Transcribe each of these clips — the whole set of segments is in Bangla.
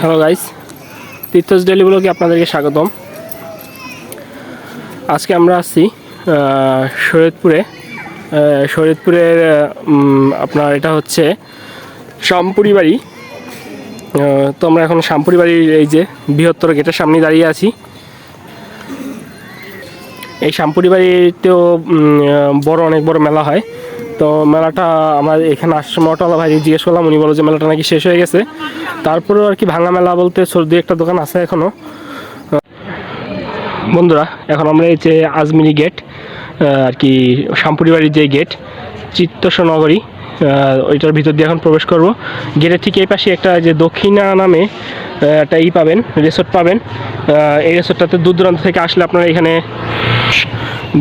হ্যালো গাইস তীর্থস ডেলি ব্লগে আপনাদেরকে স্বাগতম। আজকে আমরা আসছি শরীয়তপুরে। শরীয়তপুরের আপনার এটা হচ্ছে শামপুরি বাড়ি। তো আমরা এখন শামপুরি বাড়ির এই যে বৃহত্তর গেটের সামনে দাঁড়িয়ে আছি। এই শামপুরি বাড়িতেও বড়, অনেক বড় মেলা হয়। তো মেলাটা আমার এখানে আসার সময় অটোওয়ালা ভাই জিজ্ঞেস করলাম, উনি বলো যে মেলাটা নাকি শেষ হয়ে গেছে। তারপরেও আর কি ভাঙা মেলা বলতে সর্দি একটা দোকান আছে এখনও বন্ধুরা, এখন আমরা এই যে আজমিরি গেট আর কি শামপুরি বাড়ির যে গেট চিত্তস্ব নগরী ওইটার ভিতর দিয়ে এখন প্রবেশ করব। গেটের ঠিক এই পাশে একটা যে দক্ষিণা নামে একটা ই পাবেন রিসোর্ট পাবেন। এই রিসোর্টটাতে দূর দূরান্ত থেকে আসলে আপনারা এখানে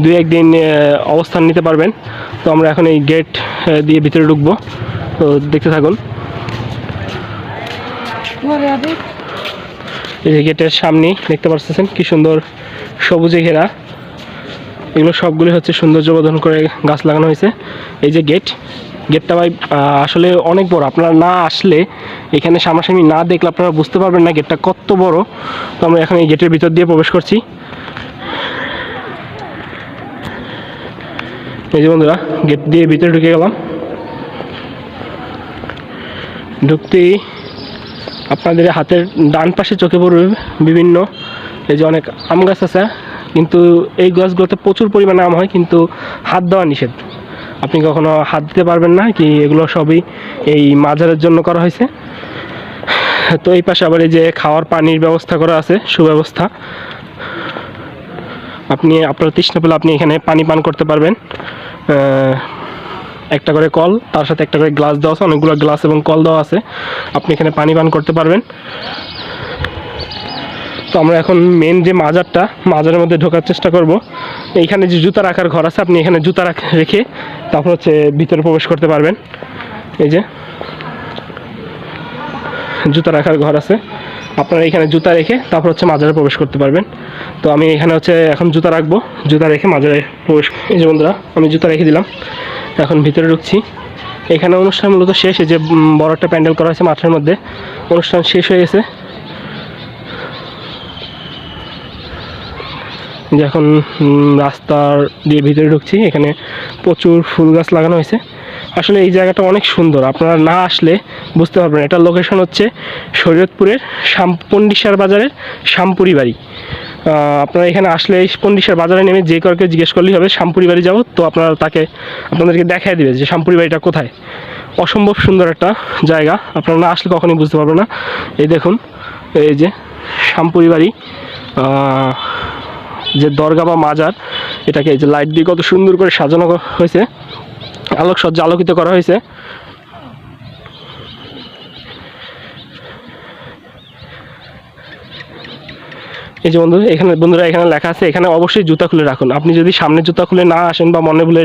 দুই একদিন অবস্থান নিতে পারবেন। তো আমরা এখন এই গেট দিয়ে ভিতরে ঢুকবো। তো দেখতে থাকুন। এই যে গেটের সামনেই দেখতে পাচ্ছেন কি সুন্দর সবুজে ঘেরা। এগুলো সবগুলি হচ্ছে সৌন্দর্য বর্ধন করে গাছ লাগানো হয়েছে। এই যে গেট গেটটা ভাই আসলে অনেক বড়। আপনারা না আসলে এখানে সামনাসামনি না দেখলে আপনারা বুঝতে পারবেন না গেটটা কত বড়। তো আমরা এখন এই গেটের ভিতর দিয়ে প্রবেশ করছি। এই যে বন্ধুরা, গেট দিয়ে ভিতরে ঢুকে গেলাম। ঢুকতেই আপনাদের হাতের ডান পাশে চোখে পড়বে বিভিন্ন, এই যে অনেক আম গাছ আছে, কিন্তু এই গাছগুলোতে প্রচুর পরিমাণে আম হয়, কিন্তু হাত দেওয়া নিষেধ। আপনি কখনো হাত দিতে পারবেন না, কি এগুলো সবই এই মাজারের জন্য করা হয়েছে। তো এই পাশে আবার এই যে খাওয়ার পানির ব্যবস্থা করা আছে, সুব্যবস্থা। আপনি, আপনার তৃষ্ণা পেলে আপনি এখানে পানি পান করতে পারবেন। একটা করে কল, তার সাথে একটা করে গ্লাস দেওয়া আছে, অনেকগুলো গ্লাস এবং কল দেওয়া আছে। আপনি এখানে পানি পান করতে পারবেন। তো আমরা এখন মেন যে মাজারটা, মাজারের মধ্যে ঢোকার চেষ্টা করব। এইখানে যে জুতা রাখার ঘর আছে, আপনি এখানে জুতা রাখ- রেখে তারপর হচ্ছে ভিতরে প্রবেশ করতে পারবেন। এই যে জুতা রাখার ঘর আছে। আপনারা এখানে জুতা রেখে তারপর হচ্ছে মাজারে প্রবেশ করতে পারবেন। তো আমি এখানে হচ্ছে এখন জুতা রাখব। জুতা রেখে মাজারে প্রবেশ এই যে বন্ধুরা, আমি জুতা রেখে দিলাম। এখন ভিতরে ঢুকছি। এখানে অনুষ্ঠান মূলত শেষ। যে বড় একটা প্যান্ডেল করা হয়েছে মাঠের মধ্যে। অনুষ্ঠান শেষ হয়ে গেছে। যে এখন রাস্তার দিয়ে ভিতরে ঢুকছি। এখানে প্রচুর ফুল গাছ লাগানো হয়েছে। আসলে এই জায়গাটা অনেক সুন্দর। আপনারা না আসলে বুঝতে পারবেন এটা লোকেশন হচ্ছে শরীয়তপুরের শাম, পন্ডিসার বাজারের শামপুরি বাড়ি। আপনারা এখানে আসলে এই পন্ডিসার বাজারে নেমে যে কাউকে জিজ্ঞেস করলেই হবে, শামপুরি বাড়ি যাব। তো আপনারা তাকে, আপনাদেরকে দেখাই দেবে যে শামপুরি বাড়িটা কোথায়। অসম্ভব সুন্দর একটা জায়গা। আপনারা না আসলে কখনই বুঝতে পারবেন না। এই দেখুন, এই যে শামপুরি বাড়ি যে দরগা বা মাজার, এটাকে এই যে লাইট দিয়ে কত সুন্দর করে সাজানো হয়েছে। আলোকসজ্জা আলোকিত করা হয়েছে। এই যে বন্ধু এখানে বন্ধুরা, এখানে লেখা আছে, এখানে অবশ্যই জুতা খুলে রাখুন। আপনি যদি সামনে জুতা খুলে না আসেন বা মনে ভুলে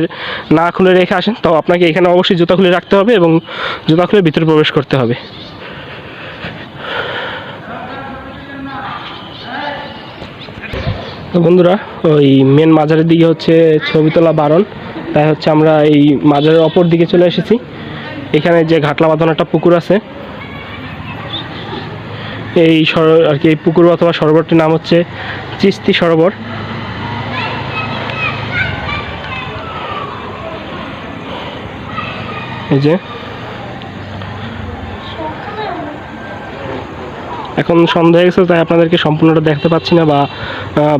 না খুলে রেখে আসেন, তো আপনাকে এখানে অবশ্যই জুতা খুলে রাখতে হবে এবং জুতা খুলে ভিতরে প্রবেশ করতে হবে। তো বন্ধুরা, ওই মেন মাজারের দিকে হচ্ছে ছবি তোলা বারণ। তাই হচ্ছে আমরা এই মাজারের অপর দিকে চলে এসেছি। এখানে যে ঘাটলা বাঁধানো একটা পুকুর আছে। এই সর আর কি, এই পুকুর অথবা সরোবরটির নাম হচ্ছে চিস্তি সরোবর। এই যে। এখন সন্ধ্যা হয়ে গেছে, তাই আপনাদেরকে সম্পূর্ণটা দেখতে পাচ্ছি না বা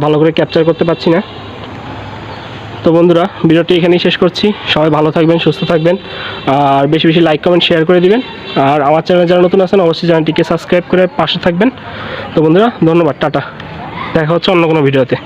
ভালো করে ক্যাপচার করতে পারছি না। তো বন্ধুরা, ভিডিওটি এখানেই শেষ করছি। সবাই ভালো থাকবেন, সুস্থ থাকবেন, আর বেশি বেশি লাইক কমেন্ট শেয়ার করে দিবেন। আর আমার চ্যানেল যারা নতুন আছেন, অবশ্যই চ্যানেলটিকে সাবস্ক্রাইব করে পাশে থাকবেন। তো বন্ধুরা, ধন্যবাদ, টাটা। দেখা হচ্ছে অন্য কোনো ভিডিওতে।